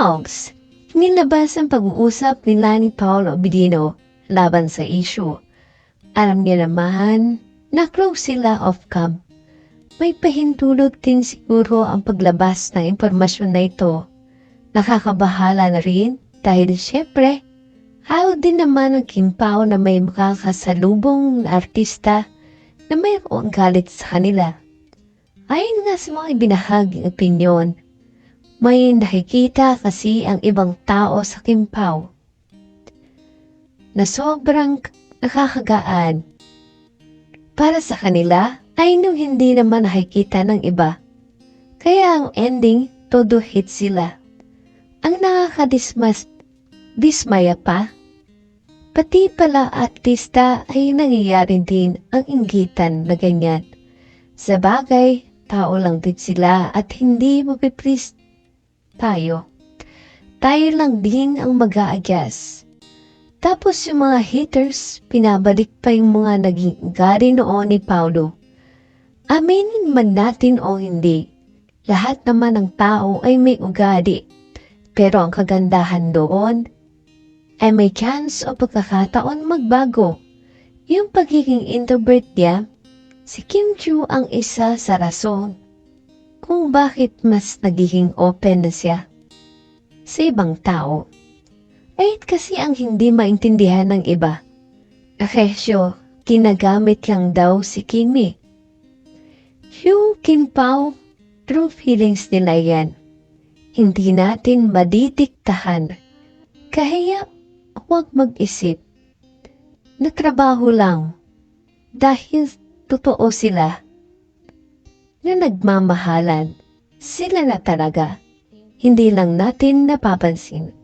Pogs, nilabas ang pag-uusap ni Lani Paolo Bidino laban sa issue. Alam niya naman na close sila off-cam. May pahintulot din siguro ang paglabas ng impormasyon na ito. Nakakabahala na rin dahil siyempre, ayaw din naman ng kimpaw na may makakasalubong na artista na mayroong galit sa kanila. Ayon nga sa mga ibinahaging opinyon, may nakikita kasi ang ibang tao sa kimpaw na sobrang nakakagaan. Para sa kanila ay nung hindi naman nakikita ng iba. Kaya ang ending, todo hit sila. Ang nakakadismas, dismaya pa. Pati pala artista ay nangyayari din ang inggitan na ganyan. Sa bagay, tao lang din sila at hindi mapipris tayo. Tayo lang din ang mag aagyas Tapos yung mga haters, pinabalik pa yung mga naging gari noon ni Paulo. Aminin man natin o hindi, lahat naman ng tao ay may ugali. Pero ang kagandahan doon ay may chance o pagkakataon magbago. Yung pagiging introvert niya, si Kim Chu ang isa sa rason kung bakit mas nagiging open na siya sa ibang tao. Kahit kasi ang hindi maintindihan ng iba. Akesyo, kinagamit lang daw si Kimi. Yung Kim Pao, true feelings nila yan. Hindi natin madidiktahan. Kaya huwag mag-isip. Natrabaho lang. Dahil totoo sila na nagmamahalan. Sila na talaga. Hindi lang natin napapansin.